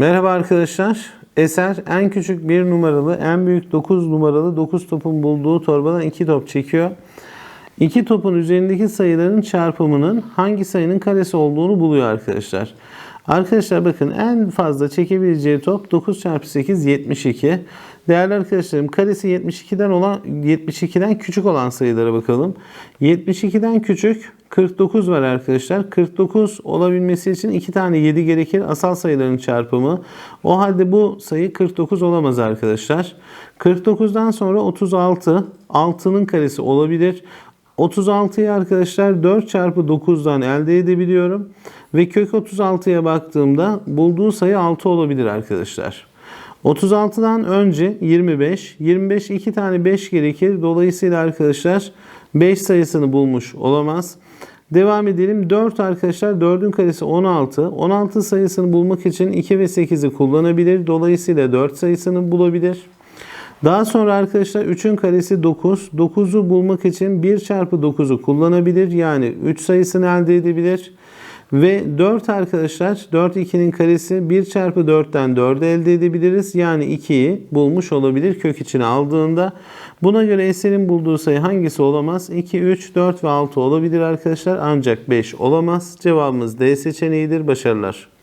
Merhaba arkadaşlar. Eser en küçük 1 numaralı, en büyük 9 numaralı 9 topun bulduğu torbadan 2 top çekiyor. 2 topun üzerindeki sayıların çarpımının hangi sayının karesi olduğunu buluyor arkadaşlar. Arkadaşlar bakın en fazla çekebileceği top 9 çarpı 8 72. Değerli arkadaşlarım karesi 72'den olan 72'den küçük olan sayılara bakalım. 72'den küçük 49 var arkadaşlar. 49 olabilmesi için 2 tane 7 gerekir. Asal sayıların çarpımı. O halde bu sayı 49 olamaz arkadaşlar. 49'dan sonra 36. 6'nın karesi olabilir. 36'yı arkadaşlar 4 çarpı 9'dan elde edebiliyorum. Ve kök 36'ya baktığımda bulduğu sayı 6 olabilir arkadaşlar. 36'dan önce 25. 25 2 tane 5 gerekir. Dolayısıyla arkadaşlar 5 sayısını bulmuş olamaz. Devam edelim. 4 arkadaşlar 4'ün karesi 16. 16 sayısını bulmak için 2 ve 8'i kullanabilir. Dolayısıyla 4 sayısını bulabilir. Daha sonra arkadaşlar 3'ün karesi 9. 9'u bulmak için 1 çarpı 9'u kullanabilir. Yani 3 sayısını elde edebilir. Ve 4 arkadaşlar 4 2'nin karesi 1 çarpı 4'ten 4'ü elde edebiliriz. Yani 2'yi bulmuş olabilir kök içine aldığında. Buna göre eserin bulduğu sayı hangisi olamaz? 2, 3, 4 ve 6 olabilir arkadaşlar. Ancak 5 olamaz. Cevabımız D seçeneğidir. Başarılar.